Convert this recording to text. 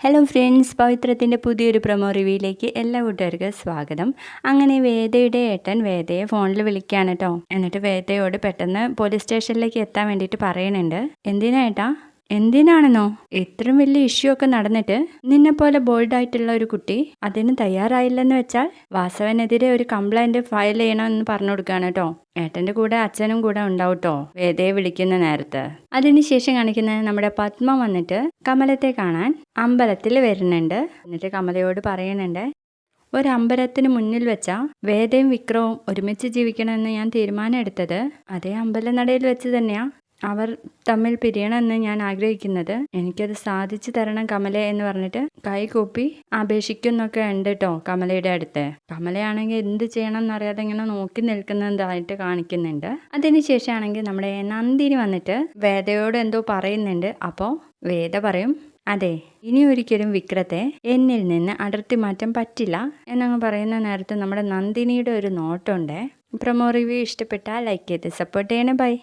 Hello friends പവിത്രത്തിന്റെ പുതിയൊരു promo റിവ്യൂയിലേക്ക് എല്ലാ കൂട്ടുകാർക്കും സ്വാഗതം. അങ്ങനെ വേദയുടെ ഏട്ടൻ വേദയെ ഫോണിൽ വിളിക്കുകയാണ് കേട്ടോ എന്നിട്ട് വേദയോട് പെട്ടെന്ന് പോലീസ് സ്റ്റേഷനിലേക്ക് എത്താൻ വേണ്ടിയിട്ട് പറയുന്നുണ്ട് എന്തിനാ ഏട്ടാ? എന്തിനാണെന്നോ? ഇത്രയും വലിയ ഇഷ്യൂ ഒക്കെ നടന്നിട്ട് നിന്നെ പോലെ ബോൾഡ് ആയിട്ടുള്ള ഒരു കുട്ടി അതിന് തയ്യാറായില്ലെന്ന് വെച്ചാൽ വാസവനെതിരെ ഒരു കംപ്ലൈന്റ് ഫയൽ ചെയ്യണമെന്ന് പറഞ്ഞു കൊടുക്കുകയാണ് കേട്ടോ. ഏട്ടന്റെ കൂടെ അച്ഛനും കൂടെ ഉണ്ടാവും കേട്ടോ. വേദയെ വിളിക്കുന്ന നേരത്ത്. അതിനുശേഷം കാണിക്കുന്ന നമ്മുടെ പത്മ വന്നിട്ട് കമലത്തെ കാണാൻ അമ്പലത്തിൽ വരുന്നുണ്ട്. എന്നിട്ട് കമലയോട് പറയുന്നുണ്ട് ഒരു അമ്പലത്തിന് മുന്നിൽ വെച്ച വേദയും വിക്രവും ഒരുമിച്ച് ജീവിക്കണമെന്ന് ഞാൻ തീരുമാനം എടുത്തത് അതേ അമ്പലനടയിൽ വെച്ച് തന്നെയാ. അവർ തമ്മിൽ പിരിയണമെന്ന് ഞാൻ ആഗ്രഹിക്കുന്നത്. എനിക്കത് സാധിച്ചു തരണം കമല എന്ന് പറഞ്ഞിട്ട് കൈ കൂപ്പി അപേക്ഷിക്കുന്നൊക്കെ ഉണ്ട് കേട്ടോ കമലയുടെ അടുത്ത്. കമലയാണെങ്കിൽ എന്ത് ചെയ്യണം എന്നറിയാതെ ഇങ്ങനെ നോക്കി നിൽക്കുന്നതായിട്ട് കാണിക്കുന്നുണ്ട്. അതിനുശേഷമാണെങ്കിൽ നമ്മുടെ നന്ദിനി വന്നിട്ട് വേദയോട് എന്തോ പറയുന്നുണ്ട്. അപ്പോൾ വേദ പറയും അതെ ഇനി ഒരിക്കലും വിക്രത്തെ എന്നിൽ നിന്ന് അടർത്തി മാറ്റാൻ പറ്റില്ല എന്നങ്ങ് പറയുന്ന നേരത്ത് നമ്മുടെ നന്ദിനിയുടെ ഒരു നോട്ടുണ്ട്. പ്രൊമോ റിവ്യൂ ഇഷ്ടപ്പെട്ടാൽ ലൈക്ക് ചെയ്ത് സപ്പോർട്ട് ചെയ്യണേ. ബൈ